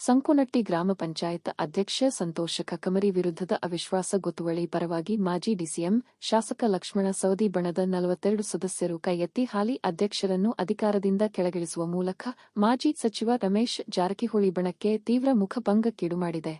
ಸಂಕುನಟ್ಟಿ ಗ್ರಾಮ ಪಂಚಾಯತ್ ಅಧ್ಯಕ್ಷ ಸಂತೋಷ ಕಕಮರಿ ವಿರುದ್ಧದ ಅವಿಶ್ವಾಸ ಗೊತ್ತುವಳಿ ಪರವಾಗಿ ಮಾಜಿ ಡಿಸಿಎಂ ಶಾಸಕ ಲಕ್ಷ್ಮಣ ಸೌದಿ ಬಣದ ನಲವತ್ತೆರಡು ಸದಸ್ಯರು ಕೈಯೆತ್ತಿ ಹಾಲಿ ಅಧ್ಯಕ್ಷರನ್ನು ಅಧಿಕಾರದಿಂದ ಕೆಳಗಿಳಿಸುವ ಮೂಲಕ ಮಾಜಿ ಸಚಿವ ರಮೇಶ್ ಜಾರಕಿಹೊಳಿ ಬಣಕ್ಕೆ ತೀವ್ರ ಮುಖಭಂಗಕ್ಕೀಡು ಮಾಡಿದೆ.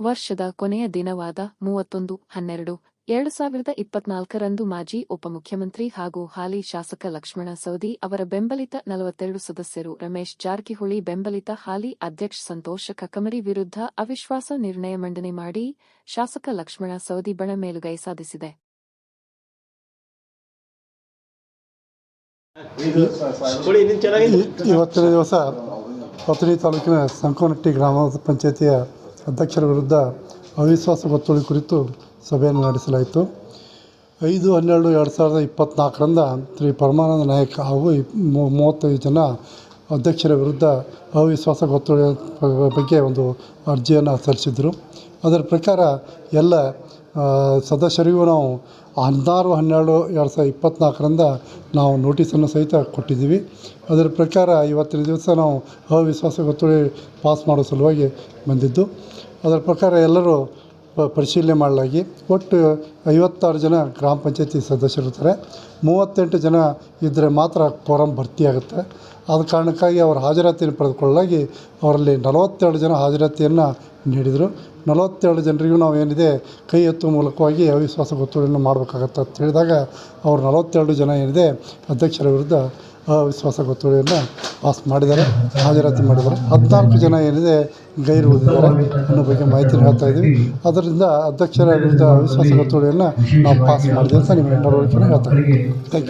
ವರ್ಷದ ಕೊನೆಯ ದಿನವಾದ ಮೂವತ್ತೊಂದು ಹನ್ನೆರಡು ಎರಡು ಸಾವಿರದ ಇಪ್ಪತ್ನಾಲ್ಕರಂದು ಮಾಜಿ ಉಪಮುಖ್ಯಮಂತ್ರಿ ಹಾಗೂ ಹಾಲಿ ಶಾಸಕ ಲಕ್ಷ್ಮಣ ಸವದಿ ಅವರ ಬೆಂಬಲಿತ ನಲವತ್ತೆರಡು ಸದಸ್ಯರು ರಮೇಶ್ ಜಾರಕಿಹೊಳಿ ಬೆಂಬಲಿತ ಹಾಲಿ ಅಧ್ಯಕ್ಷ ಸಂತೋಷ ಕಕಮರಿ ವಿರುದ್ಧ ಅವಿಶ್ವಾಸ ನಿರ್ಣಯ ಮಂಡನೆ ಮಾಡಿ ಶಾಸಕ ಲಕ್ಷ್ಮಣ ಸವದಿ ಬಣ ಮೇಲುಗೈ ಸಾಧಿಸಿದೆ. ಇವತ್ತಿನ ದಿವಸ ಪತ್ರಿ ತಾಲೂಕಿನ ಸಂಕೋನಟ್ಟಿ ಗ್ರಾಮ ಪಂಚಾಯತಿಯ ಅಧ್ಯಕ್ಷರ ವಿರುದ್ಧ ಅವಿಶ್ವಾಸ ಗೊತ್ತುವಳಿ ಕುರಿತು ಸಭೆಯನ್ನು ನಡೆಸಲಾಯಿತು. ಐದು, ಹನ್ನೆರಡು, ಎರಡು ಸಾವಿರದ ಇಪ್ಪತ್ತ್ನಾಲ್ಕರಿಂದ ಶ್ರೀ ಪರಮಾನಂದ ನಾಯಕ್ ಹಾಗೂ ಮೂವತ್ತೈದು ಜನ ಅಧ್ಯಕ್ಷರ ವಿರುದ್ಧ ಅವಿಶ್ವಾಸ ಗೊತ್ತುವಳಿ ಬಗ್ಗೆ ಒಂದು ಅರ್ಜಿಯನ್ನು ಸಲ್ಲಿಸಿದರು. ಅದರ ಪ್ರಕಾರ ಎಲ್ಲ ಸದಸ್ಯರಿಗೂ ನಾವು ಹದಿನಾರು, ಹನ್ನೆರಡು, ಎರಡು ಸಾವಿರದ ಇಪ್ಪತ್ತ್ನಾಲ್ಕರಿಂದ ನಾವು ನೋಟಿಸನ್ನು ಸಹಿತ ಕೊಟ್ಟಿದ್ದೀವಿ. ಅದರ ಪ್ರಕಾರ ಇವತ್ತಿನ ದಿವಸ ನಾವು ಅವಿಶ್ವಾಸ ಗೊತ್ತುವಳಿ ಪಾಸ್ ಮಾಡೋ ಸಲುವಾಗಿ ಬಂದಿದ್ದು. ಅದರ ಪ್ರಕಾರ ಎಲ್ಲರೂ ಪರಿಶೀಲನೆ ಮಾಡಲಾಗಿ ಒಟ್ಟು ಐವತ್ತಾರು ಜನ ಗ್ರಾಮ ಪಂಚಾಯತಿ ಸದಸ್ಯರಿರ್ತಾರೆ. ಮೂವತ್ತೆಂಟು ಜನ ಇದ್ದರೆ ಮಾತ್ರ ಕೋರಂ ಭರ್ತಿಯಾಗುತ್ತೆ. ಆದ ಕಾರಣಕ್ಕಾಗಿ ಅವರ ಹಾಜರಾತಿಯನ್ನು ಪಡೆದುಕೊಳ್ಳಲಾಗಿ ಅವರಲ್ಲಿ ನಲವತ್ತೆರಡು ಜನ ಹಾಜರಾತಿಯನ್ನು ನೀಡಿದರು. ನಲವತ್ತೆರಡು ಜನರಿಗೂ ನಾವು ಏನಿದೆ, ಕೈ ಎತ್ತುವ ಮೂಲಕವಾಗಿ ಅವಿಶ್ವಾಸ ಗೊತ್ತುವಳಿಯನ್ನು ಮಾಡಬೇಕಾಗತ್ತೆ ಅಂತ ಹೇಳಿದಾಗ ಅವರು ನಲವತ್ತೆರಡು ಜನ ಏನಿದೆ, ಅಧ್ಯಕ್ಷರ ವಿರುದ್ಧ ಅವಿಶ್ವಾಸ ಗೊತ್ತುವಳಿಯನ್ನು ಪಾಸ್ ಮಾಡಿದ್ದಾರೆ, ಹಾಜರಾತಿ ಮಾಡಿದ್ದಾರೆ. ಹದಿನಾಲ್ಕು ಜನ ಏನಿದೆ ಗೈರು ಉಳಿದಿದ್ದಾರೆ ಅನ್ನೋ ಬಗ್ಗೆ ಮಾಹಿತಿ ಹೇಳ್ತಾ ಇದ್ದೀವಿ. ಅದರಿಂದ ಅಧ್ಯಕ್ಷರ ವಿರುದ್ಧ ಅವಿಶ್ವಾಸ ಗೊತ್ತುವಳಿಯನ್ನು ನಾವು ಪಾಸ್ ಮಾಡಿದೆ ಅಂತ ನಿಮಗೆ ಮನವರಿಕೆಯನ್ನು ಹೇಳ್ತಾ ಇದ್ದೀವಿ. Thank you